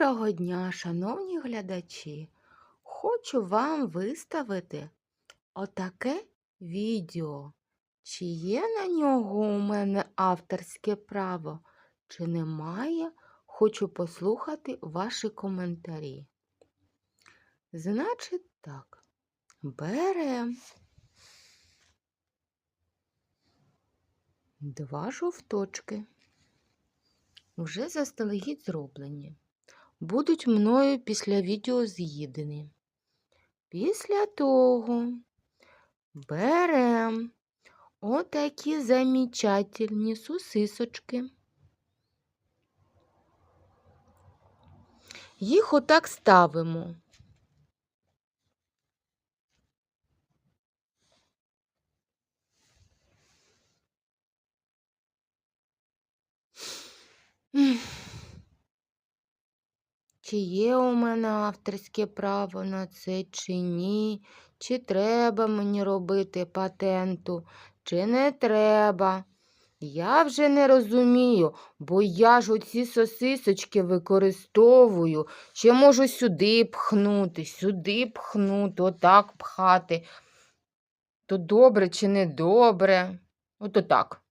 Доброго дня, шановні глядачі! Хочу вам виставити отаке відео. Чи є на нього у мене авторське право, чи немає? Хочу послухати ваші коментарі. Значить так, берем два жовточки. Вже заздалегідь зроблені. Будуть мною після відео з'їдені. Після того берем отакі замечательні сосисочки. Їх отак ставимо. Чи є у мене авторське право на це, чи ні? Чи треба мені робити патенту, чи не треба? Я вже не розумію, бо я ж оці сосисочки використовую. Ще можу сюди пхнути, сюди пхнути, отак пхати. То добре чи не добре? Ото так.